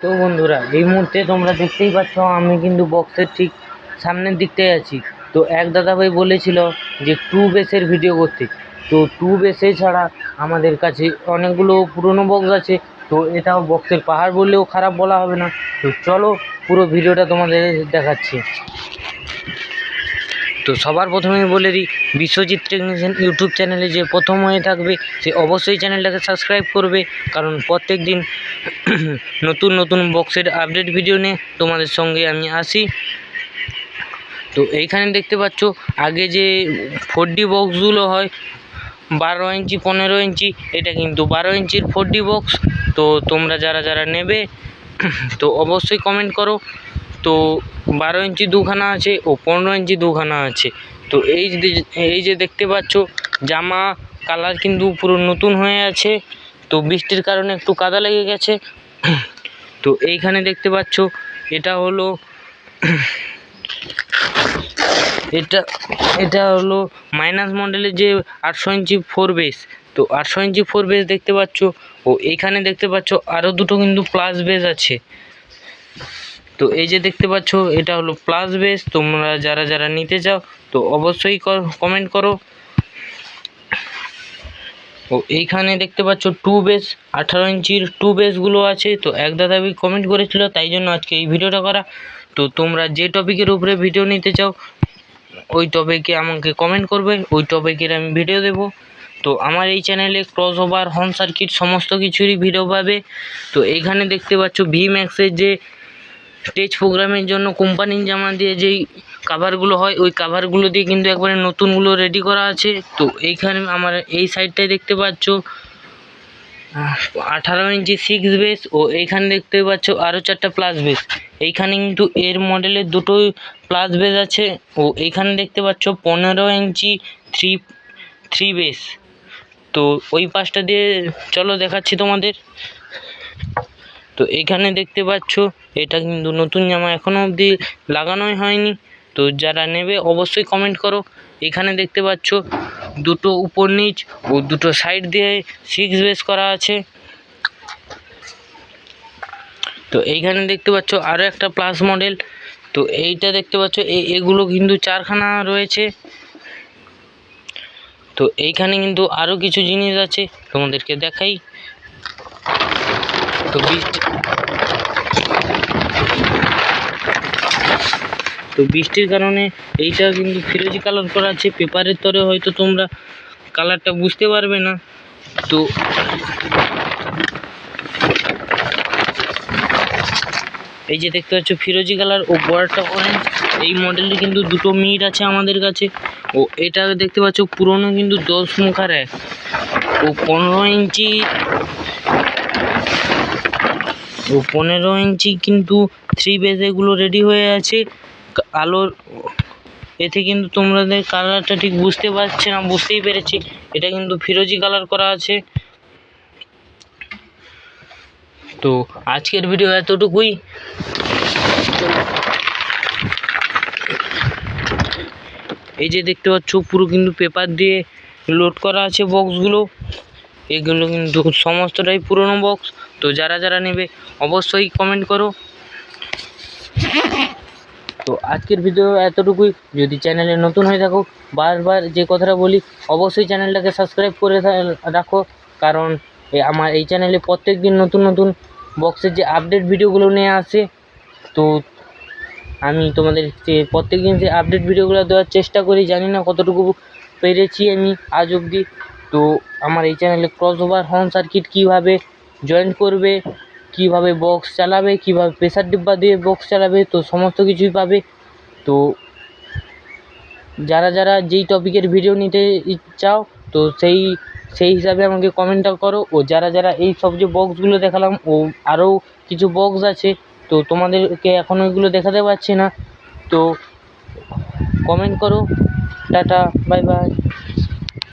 তো বন্ধুরা, এই মুহূর্তে তোমরা দেখতেই পাচ্ছ আমি কিন্তু বক্সের ঠিক সামনের দিকটায় আছি। তো এক দাদাভাই বলেছিল যে টু বেসের ভিডিও করতে। তো টু বেসে ছাড়া আমাদের কাছে অনেকগুলো পুরনো বক্স আছে, তো এটাও বক্সের পাহাড় বললেও খারাপ বলা হবে না। তো চলো পুরো ভিডিওটা তোমাদের দেখাচ্ছি। তো সবার প্রথমেই বলে দিই, বিশ্বজিৎ টেকনিশিয়ান ইউটিউব চ্যানেলে যে প্রথম হয়ে থাকবে, সে অবশ্যই চ্যানেলটাকে সাবস্ক্রাইব করবে, কারণ প্রত্যেক দিন নতুন নতুন বক্সের আপডেট ভিডিও নিয়ে তোমাদের সঙ্গে আমি আসি। তো এইখানে দেখতে পাচ্ছ, আগে যে ফোর বক্সগুলো হয়, বারো ইঞ্চি, পনেরো ইঞ্চি, এটা কিন্তু বারো ইঞ্চির ফোর বক্স। তো তোমরা যারা যারা নেবে, তো অবশ্যই কমেন্ট করো। তো বারো ইঞ্চি দুখানা আছে ও পনেরো ইঞ্চি দুখানা আছে। তো এই যে এই যে দেখতে পাচ্ছ, জামা কালার কিন্তু পুরো নতুন হয়ে আছে। তো বৃষ্টির কারণে একটু কাদা লেগে গেছে। তো এইখানে দেখতে পাচ্ছ, এটা হলো, এটা এটা হলো মাইনাস মডেলের যে আটশো ইঞ্চি ফোর বেস তো আটশো ইঞ্চি ফোর বেস দেখতে পাচ্ছ, ও এইখানে দেখতে পাচ্ছ আরও দুটো কিন্তু প্লাস বেস আছে। তো এই যে দেখতে পাচ্ছ, এটা হলো প্লাস বেস তোমরা যারা যারা নিতে চাও, তো অবশ্যই কমেন্ট করো। ও এইখানে দেখতে পাচ্ছ টু বেস আঠারো ইঞ্চির টু বেসগুলো আছে, তো এক দাদাবি কমেন্ট করেছিল, তাই জন্য আজকে এই ভিডিওটা করা। তো তোমরা যে টপিকের উপরে ভিডিও নিতে চাও, ওই টপিকে আমাকে কমেন্ট করবে, ওই টপিকের আমি ভিডিও দেব। তো আমার এই চ্যানেলে ক্রস ওভার হর্ন সার্কিট সমস্ত কিছুরই ভিডিও পাবে। তো এইখানে দেখতে পাচ্ছ ভি ম্যাক্সের যে স্টেজ প্রোগ্রামের জন্য কোম্পানির জামা দিয়ে যেই কাভারগুলো হয়, ওই কাভারগুলো দিয়ে কিন্তু একবারে নতুনগুলো রেডি করা আছে। তো এইখানে আমার এই সাইডটায় দেখতে পাচ্ছ। আঠারো ইঞ্চি সিক্স বেস ও এইখানে দেখতে পাচ্ছ আরও চারটা প্লাস বেস এইখানে কিন্তু এর মডেলের দুটোই প্লাস বেস আছে। ও এইখানে দেখতে পাচ্ছ পনেরো ইঞ্চি থ্রি থ্রি বেস তো ওই পাশটা দিয়ে চলো দেখাচ্ছি তোমাদের। তো এইখানে দেখতে পাচ্ছ, এটা কিন্তু নতুন জামা এখনও অবধি লাগানোই হয়নি। তো যারা নেবে অবশ্যই কমেন্ট করো। এখানে দেখতে পাচ্ছ, দুটো উপর নিচ ও দুটো সাইড দিয়ে সিক্স বেস করা আছে। তো এইখানে দেখতে পাচ্ছ আরও একটা প্লাস মডেল তো এইটা দেখতে পাচ্ছ এগুলো কিন্তু চারখানা রয়েছে। তো এইখানে কিন্তু আরও কিছু জিনিস আছে, তোমাদেরকে দেখাই। তো বৃষ্টি তো বৃষ্টির কারণে এইটা কিন্তু ফিরোজি কালার করা আছে। পেপারের তরে হয়তো তোমরা কালারটা বুঝতে পারবে না। তো এই যে দেখতে পাচ্ছ ফিরোজি কালার ও বর্ডারটা অরেঞ্জ এই মডেলটি কিন্তু দুটো মিট আছে আমাদের কাছে। ও এটা দেখতে পাচ্ছ পুরনো কিন্তু দশ মুখার এক। ও পনেরো ইঞ্চি পনেরো ইঞ্চি কিন্তু থ্রি বেস এগুলো রেডি হয়ে আছে। আলোর এতে কিন্তু তোমাদের কালারটা ঠিক বুঝতে পারছে না, বুঝতেই পেরেছি। এটা কিন্তু ফিরোজি কালার করা আছে। তো আজকের ভিডিও এতটুকুই। এই যে দেখতে পাচ্ছ, পুরো কিন্তু পেপার দিয়ে লোড করা আছে বক্সগুলো এগুলো কিন্তু সমস্তটাই পুরনো বক্স তো যারা যারা নেবে অবশ্যই কমেন্ট করো। তো আজকের ভিডিও এতটুকুই। যদি চ্যানেলে নতুন হয়ে থাকো, বারবার যে কথাটা বলি, অবশ্যই চ্যানেলটাকে সাবস্ক্রাইব করে রাখো। কারণ আমার এই চ্যানেলে প্রত্যেক দিন নতুন নতুন বক্সের যে আপডেট ভিডিওগুলো নিয়ে আসে, তো আমি তোমাদের প্রত্যেক দিন যে আপডেট ভিডিওগুলো দেওয়ার চেষ্টা করি, জানি না কতটুকু পেরেছি আমি আজ অবধি। তো আমার এই চ্যানেলে ক্রস ওভার হর্ন সার্কিট কীভাবে জয়েন করবে, কীভাবে বক্স চালাবে, কীভাবে প্রেসার ডিব্বা দিয়ে বক্স চালাবে, তো সমস্ত কিছুই পাবে। তো যারা যারা যেই টপিকের ভিডিও নিতে চাও, তো সেই সেই হিসাবে আমাকে কমেন্টটা করো। ও যারা যারা এই সব যে বক্সগুলো দেখালাম, ও আরও কিছু বক্স আছে, তো তোমাদেরকে এখন ওইগুলো দেখাতে পারছি না। তো কমেন্ট করো। Tata bye bye